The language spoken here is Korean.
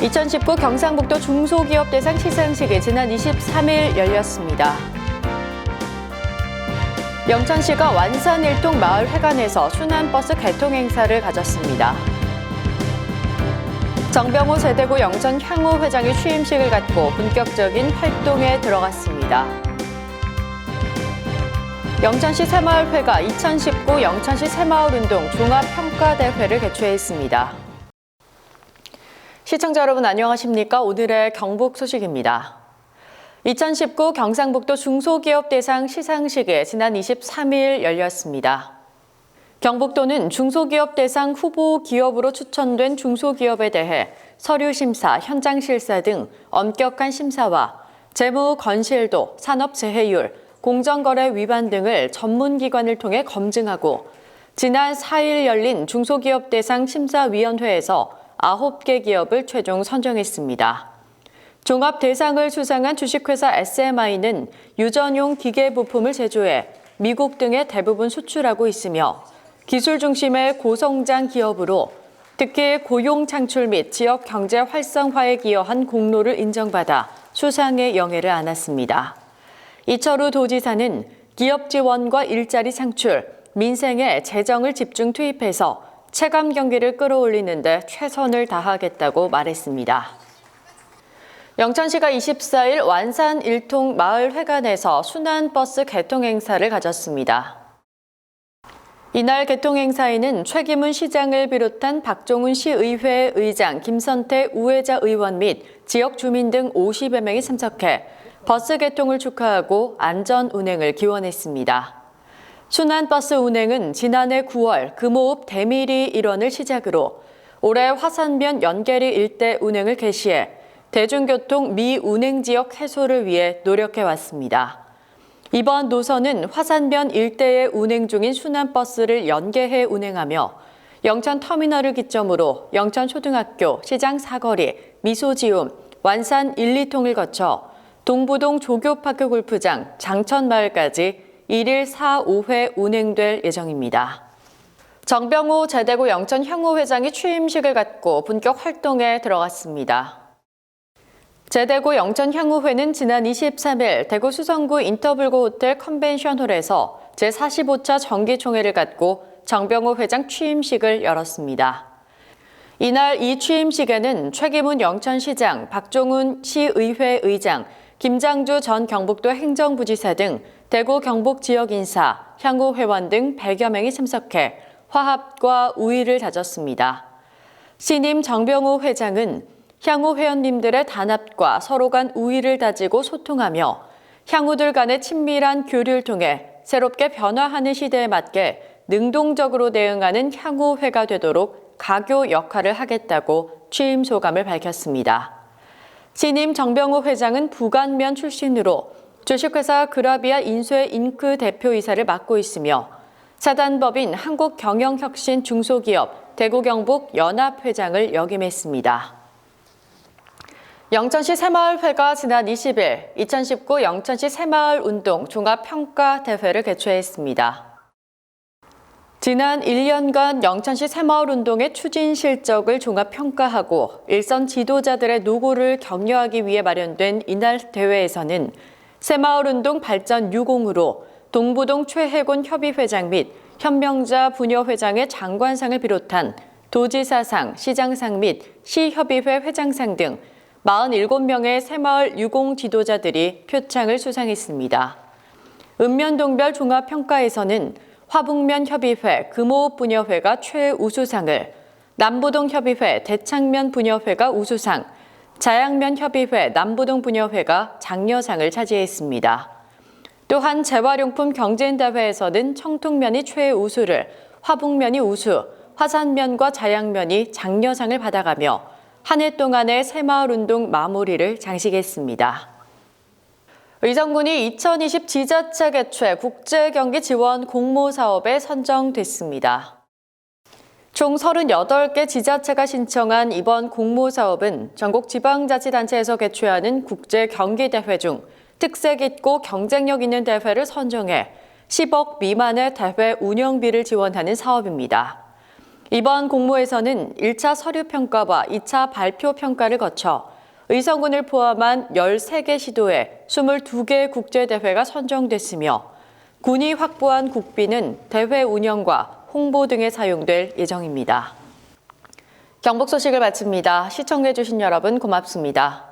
2019 경상북도 중소기업 대상 시상식이 지난 23일 열렸습니다. 영천시가 완산 일동 마을 회관에서 순환버스 개통 행사를 가졌습니다. 정병호 세대구 영천 향후 회장이 취임식을 갖고 본격적인 활동에 들어갔습니다. 영천시 새마을회가 2019 영천시 새마을운동 종합평가대회를 개최했습니다. 시청자 여러분 안녕하십니까? 오늘의 경북 소식입니다. 2019 경상북도 중소기업 대상 시상식이 지난 23일 열렸습니다. 경북도는 중소기업 대상 후보 기업으로 추천된 중소기업에 대해 서류 심사, 현장 실사 등 엄격한 심사와 재무 건실도, 산업 재해율, 공정거래 위반 등을 전문기관을 통해 검증하고 지난 4일 열린 중소기업 대상 심사위원회에서 9개 기업을 최종 선정했습니다. 종합 대상을 수상한 주식회사 SMI는 유전용 기계 부품을 제조해 미국 등에 대부분 수출하고 있으며 기술 중심의 고성장 기업으로 특히 고용 창출 및 지역 경제 활성화에 기여한 공로를 인정받아 수상의 영예를 안았습니다. 이철우 도지사는 기업 지원과 일자리 창출, 민생에 재정을 집중 투입해서 체감 경기를 끌어올리는 데 최선을 다하겠다고 말했습니다. 영천시가 24일 완산 일통 마을 회관에서 순환버스 개통 행사를 가졌습니다. 이날 개통 행사에는 최기문 시장을 비롯한 박종훈 시의회 의장, 김선태 우회자 의원 및 지역 주민 등 50여 명이 참석해 버스 개통을 축하하고 안전 운행을 기원했습니다. 순환버스 운행은 지난해 9월 금호읍 대미리 일원을 시작으로 올해 화산면 연계리 일대 운행을 개시해 대중교통 미운행 지역 해소를 위해 노력해 왔습니다. 이번 노선은 화산면 일대에 운행 중인 순환버스를 연계해 운행하며 영천 터미널을 기점으로 영천 초등학교, 시장 사거리, 미소지움, 완산 1, 2통을 거쳐 동부동 조교파크 골프장, 장천마을까지 1일 4, 5회 운행될 예정입니다. 정병호 제대구 영천 향후 회장이 취임식을 갖고 본격 활동에 들어갔습니다. 제대구 영천 향후회는 지난 23일 대구 수성구 인터블고 호텔 컨벤션홀에서 제45차 정기총회를 갖고 정병호 회장 취임식을 열었습니다. 이날 이 취임식에는 최기문 영천시장, 박종훈 시의회 의장, 김장주 전 경북도 행정부지사 등 대구 경북 지역 인사, 향후 회원 등 100여 명이 참석해 화합과 우위를 다졌습니다. 신임 정병호 회장은 향후 회원님들의 단합과 서로 간 우위를 다지고 소통하며 향후들 간의 친밀한 교류를 통해 새롭게 변화하는 시대에 맞게 능동적으로 대응하는 향후회가 되도록 가교 역할을 하겠다고 취임 소감을 밝혔습니다. 신임 정병호 회장은 부관면 출신으로 주식회사 그라비아 인쇄 잉크 대표이사를 맡고 있으며 사단법인 한국경영혁신 중소기업 대구경북 연합회장을 역임했습니다. 영천시 새마을회가 지난 20일 2019 영천시 새마을운동 종합평가대회를 개최했습니다. 지난 1년간 영천시 새마을운동의 추진 실적을 종합평가하고 일선 지도자들의 노고를 격려하기 위해 마련된 이날 대회에서는 새마을운동 발전 유공으로 동부동 최혜곤 협의회장 및 현명자 부녀회장의 장관상을 비롯한 도지사상, 시장상 및 시협의회 회장상 등 47명의 새마을 유공 지도자들이 표창을 수상했습니다. 읍면동별 종합평가에서는 화북면 협의회 금호읍 부녀회가 최우수상을, 남부동 협의회 대창면 부녀회가 우수상, 자양면 협의회 남부동 부녀회가 장려상을 차지했습니다. 또한 재활용품 경쟁대회에서는 청통면이 최우수를, 화북면이 우수, 화산면과 자양면이 장려상을 받아가며 한 해 동안의 새마을운동 마무리를 장식했습니다. 의정군이 2020 지자체 개최 국제경기 지원 공모 사업에 선정됐습니다. 총 38개 지자체가 신청한 이번 공모 사업은 전국 지방자치단체에서 개최하는 국제 경기대회 중 특색 있고 경쟁력 있는 대회를 선정해 10억 미만의 대회 운영비를 지원하는 사업입니다. 이번 공모에서는 1차 서류 평가와 2차 발표 평가를 거쳐 의성군을 포함한 13개 시도에 22개 국제대회가 선정됐으며 군이 확보한 국비는 대회 운영과 홍보 등에 사용될 예정입니다. 경북 소식을 마칩니다. 시청해주신 여러분 고맙습니다.